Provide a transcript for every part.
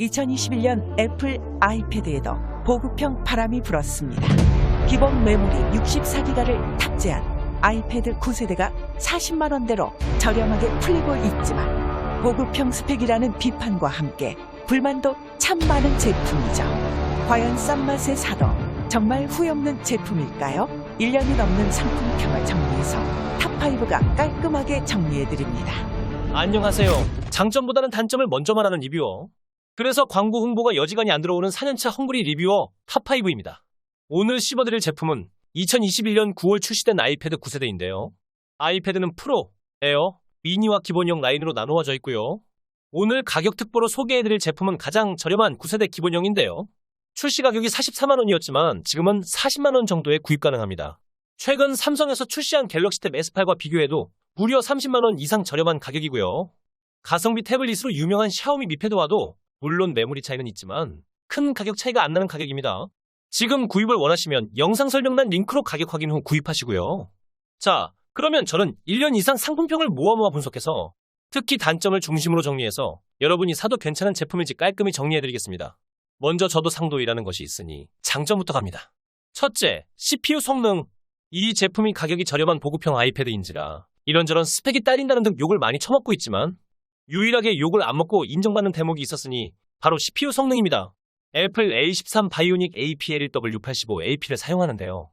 2021년 애플 아이패드에도 보급형 바람이 불었습니다. 기본 메모리 64기가를 탑재한 아이패드 9세대가 40만 원대로 저렴하게 풀리고 있지만 보급형 스펙이라는 비판과 함께 불만도 참 많은 제품이죠. 과연 싼 맛의 사도 정말 후회 없는 제품일까요? 1년이 넘는 상품평을 정리해서 탑5가 깔끔하게 정리해드립니다. 안녕하세요. 장점보다는 단점을 먼저 말하는 리뷰어. 그래서 광고 홍보가 여지간히 안 들어오는 4년차 헝그리 리뷰어 탑5입니다. 오늘 씹어드릴 제품은 2021년 9월 출시된 아이패드 9세대인데요. 아이패드는 프로, 에어, 미니와 기본형 라인으로 나누어져 있고요. 오늘 가격 특보로 소개해드릴 제품은 가장 저렴한 9세대 기본형인데요. 출시 가격이 44만 원이었지만 지금은 40만 원 정도에 구입 가능합니다. 최근 삼성에서 출시한 갤럭시 탭 S8과 비교해도 무려 30만 원 이상 저렴한 가격이고요. 가성비 태블릿으로 유명한 샤오미 미패드와도 물론 메모리 차이는 있지만 큰 가격 차이가 안 나는 가격입니다. 지금 구입을 원하시면 영상 설명란 링크로 가격 확인 후 구입하시고요. 자, 그러면 저는 1년 이상 상품평을 모아 모아 분석해서 특히 단점을 중심으로 정리해서 여러분이 사도 괜찮은 제품일지 깔끔히 정리해드리겠습니다. 먼저 저도 상도이라는 것이 있으니 장점부터 갑니다. 첫째, CPU 성능. 이 제품이 가격이 저렴한 보급형 아이패드인지라 이런저런 스펙이 딸린다는 등 욕을 많이 처먹고 있지만 유일하게 욕을 안 먹고 인정받는 대목이 있었으니 바로 CPU 성능입니다. 애플 A13 바이오닉 APL1W85 AP를 사용하는데요.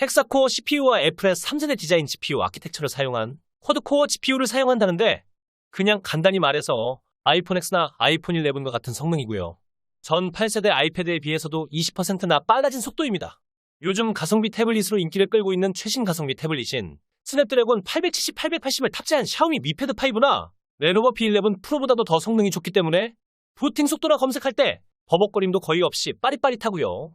헥사코어 CPU와 애플의 3세대 디자인 GPU 아키텍처를 사용한 쿼드코어 GPU를 사용한다는데 그냥 간단히 말해서 아이폰 X나 아이폰 11과 같은 성능이고요. 전 8세대 아이패드에 비해서도 20%나 빨라진 속도입니다. 요즘 가성비 태블릿으로 인기를 끌고 있는 최신 가성비 태블릿인 스냅드래곤 870, 880을 탑재한 샤오미 미패드 5나 레노버 P11 프로보다도 더 성능이 좋기 때문에 부팅 속도나 검색할 때 버벅거림도 거의 없이 빠릿빠릿하고요.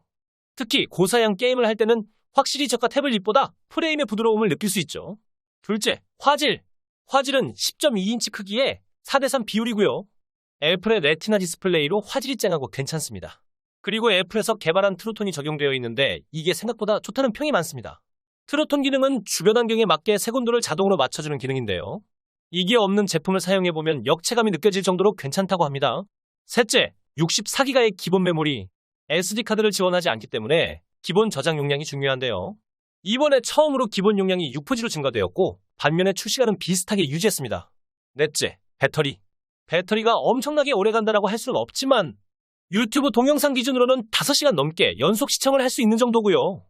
특히 고사양 게임을 할 때는 확실히 저가 태블릿보다 프레임의 부드러움을 느낄 수 있죠. 둘째, 화질. 화질은 10.2인치 크기에 4대3 비율이고요. 애플의 레티나 디스플레이로 화질이 쨍하고 괜찮습니다. 그리고 애플에서 개발한 트루톤이 적용되어 있는데 이게 생각보다 좋다는 평이 많습니다. 트루톤 기능은 주변 환경에 맞게 색온도를 자동으로 맞춰주는 기능인데요. 이게 없는 제품을 사용해보면 역체감이 느껴질 정도로 괜찮다고 합니다. 셋째, 64기가의 기본 메모리. SD카드를 지원하지 않기 때문에 기본 저장 용량이 중요한데요. 이번에 처음으로 기본 용량이 6%로 증가되었고 반면에 출시가는 비슷하게 유지했습니다. 넷째, 배터리. 배터리가 엄청나게 오래 간다라고 할 수는 없지만 유튜브 동영상 기준으로는 5시간 넘게 연속 시청을 할 수 있는 정도고요.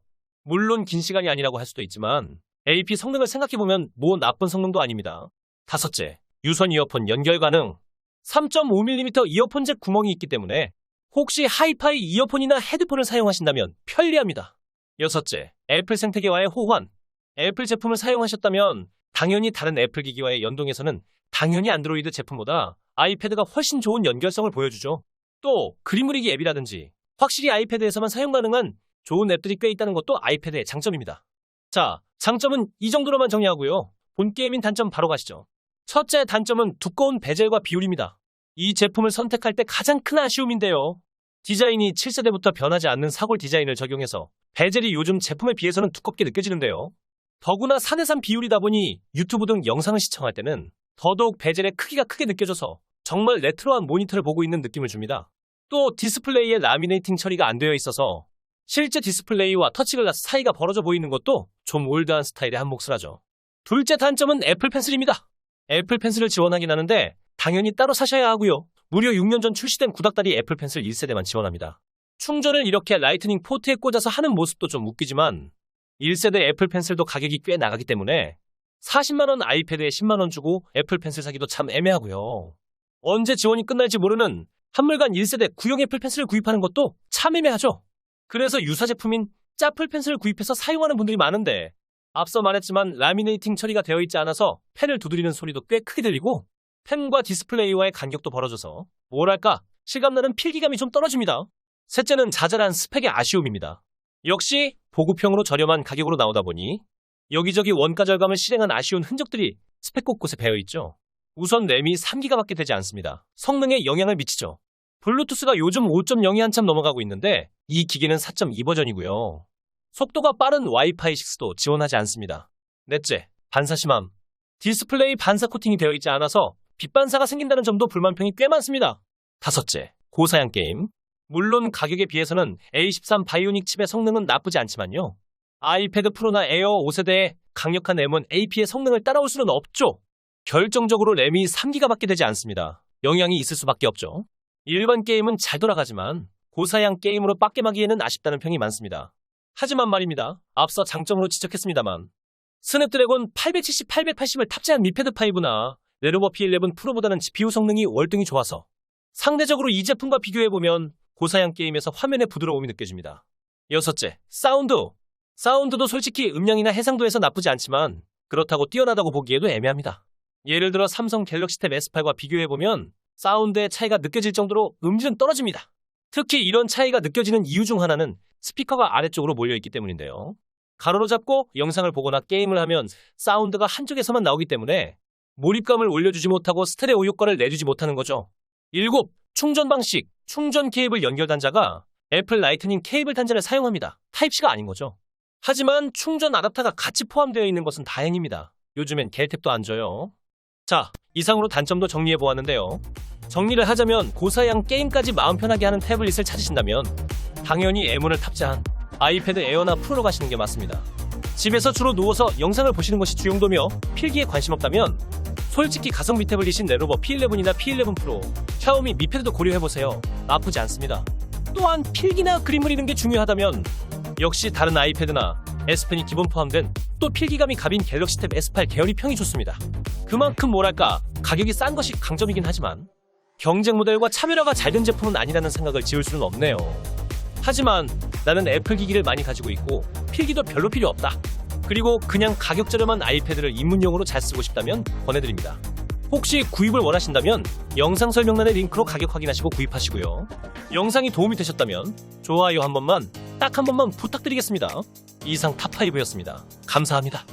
물론 긴 시간이 아니라고 할 수도 있지만 AP 성능을 생각해보면 뭐 나쁜 성능도 아닙니다. 다섯째, 유선 이어폰 연결 가능. 3.5mm 이어폰 잭 구멍이 있기 때문에 혹시 하이파이 이어폰이나 헤드폰을 사용하신다면 편리합니다. 여섯째, 애플 생태계와의 호환. 애플 제품을 사용하셨다면 당연히 다른 애플 기기와의 연동에서는 당연히 안드로이드 제품보다 아이패드가 훨씬 좋은 연결성을 보여주죠. 또 그림 그리기 앱이라든지 확실히 아이패드에서만 사용 가능한 좋은 앱들이 꽤 있다는 것도 아이패드의 장점입니다. 자, 장점은 이 정도로만 정리하고요. 본 게임인 단점 바로 가시죠. 첫째 단점은 두꺼운 베젤과 비율입니다. 이 제품을 선택할 때 가장 큰 아쉬움인데요. 디자인이 7세대부터 변하지 않는 사골 디자인을 적용해서 베젤이 요즘 제품에 비해서는 두껍게 느껴지는데요. 더구나 4대3 비율이다 보니 유튜브 등 영상을 시청할 때는 더더욱 베젤의 크기가 크게 느껴져서 정말 레트로한 모니터를 보고 있는 느낌을 줍니다. 또 디스플레이에 라미네이팅 처리가 안 되어 있어서 실제 디스플레이와 터치글라스 사이가 벌어져 보이는 것도 좀 올드한 스타일의 한 몫을 하죠. 둘째 단점은 애플 펜슬입니다. 애플 펜슬을 지원하긴 하는데 당연히 따로 사셔야 하고요. 무려 6년 전 출시된 구닥다리 애플 펜슬 1세대만 지원합니다. 충전을 이렇게 라이트닝 포트에 꽂아서 하는 모습도 좀 웃기지만 1세대 애플 펜슬도 가격이 꽤 나가기 때문에 40만원 아이패드에 10만원 주고 애플 펜슬 사기도 참 애매하고요. 언제 지원이 끝날지 모르는 한물간 1세대 구형 애플 펜슬을 구입하는 것도 참 애매하죠. 그래서 유사 제품인 짜플 펜슬을 구입해서 사용하는 분들이 많은데 앞서 말했지만 라미네이팅 처리가 되어 있지 않아서 펜을 두드리는 소리도 꽤 크게 들리고 펜과 디스플레이와의 간격도 벌어져서 뭐랄까 실감나는 필기감이 좀 떨어집니다. 셋째는 자잘한 스펙의 아쉬움입니다. 역시 보급형으로 저렴한 가격으로 나오다 보니 여기저기 원가 절감을 실행한 아쉬운 흔적들이 스펙 곳곳에 배어 있죠. 우선 램이 3기가밖에 되지 않습니다. 성능에 영향을 미치죠. 블루투스가 요즘 5.0이 한참 넘어가고 있는데 이 기기는 4.2 버전이고요. 속도가 빠른 와이파이 6도 지원하지 않습니다. 넷째, 반사 심함. 디스플레이 반사 코팅이 되어 있지 않아서 빛 반사가 생긴다는 점도 불만평이 꽤 많습니다. 다섯째, 고사양 게임. 물론 가격에 비해서는 A13 바이오닉 칩의 성능은 나쁘지 않지만요. 아이패드 프로나 에어 5세대의 강력한 M1 AP의 성능을 따라올 수는 없죠. 결정적으로 램이 3기가밖에 되지 않습니다. 영향이 있을 수밖에 없죠. 일반 게임은 잘 돌아가지만 고사양 게임으로 빡겜하기에는 아쉽다는 평이 많습니다. 하지만 말입니다. 앞서 장점으로 지적했습니다만 스냅드래곤 870, 880을 탑재한 미패드 5나 레노버 P11 프로보다는 GPU 성능이 월등히 좋아서 상대적으로 이 제품과 비교해보면 고사양 게임에서 화면의 부드러움이 느껴집니다. 여섯째, 사운드. 사운드도 솔직히 음량이나 해상도에서 나쁘지 않지만 그렇다고 뛰어나다고 보기에도 애매합니다. 예를 들어 삼성 갤럭시 탭 S8과 비교해보면 사운드의 차이가 느껴질 정도로 음질은 떨어집니다. 특히 이런 차이가 느껴지는 이유 중 하나는 스피커가 아래쪽으로 몰려있기 때문인데요. 가로로 잡고 영상을 보거나 게임을 하면 사운드가 한쪽에서만 나오기 때문에 몰입감을 올려주지 못하고 스테레오 효과를 내주지 못하는 거죠. 7. 충전 방식. 충전 케이블 연결 단자가 애플 라이트닝 케이블 단자를 사용합니다. 타입C가 아닌 거죠. 하지만 충전 아답터가 같이 포함되어 있는 것은 다행입니다. 요즘엔 겔탭도 안 줘요. 자, 이상으로 단점도 정리해 보았는데요. 정리를 하자면 고사양 게임까지 마음 편하게 하는 태블릿을 찾으신다면 당연히 M1을 탑재한 아이패드 에어나 프로로 가시는 게 맞습니다. 집에서 주로 누워서 영상을 보시는 것이 주용도며 필기에 관심 없다면 솔직히 가성비 태블릿인 레노버 P11이나 P11 프로, 샤오미 미패드도 고려해보세요. 나쁘지 않습니다. 또한 필기나 그림 그리는 게 중요하다면 역시 다른 아이패드나 S펜이 기본 포함된 또 필기감이 갑인 갤럭시 탭 S8 계열이 평이 좋습니다. 그만큼 뭐랄까 가격이 싼 것이 강점이긴 하지만 경쟁 모델과 차별화가 잘 된 제품은 아니라는 생각을 지울 수는 없네요. 하지만 나는 애플 기기를 많이 가지고 있고 필기도 별로 필요 없다. 그리고 그냥 가격 저렴한 아이패드를 입문용으로 잘 쓰고 싶다면 권해드립니다. 혹시 구입을 원하신다면 영상 설명란의 링크로 가격 확인하시고 구입하시고요. 영상이 도움이 되셨다면 좋아요 한 번만 딱 한 번만 부탁드리겠습니다. 이상 탑5였습니다. 감사합니다.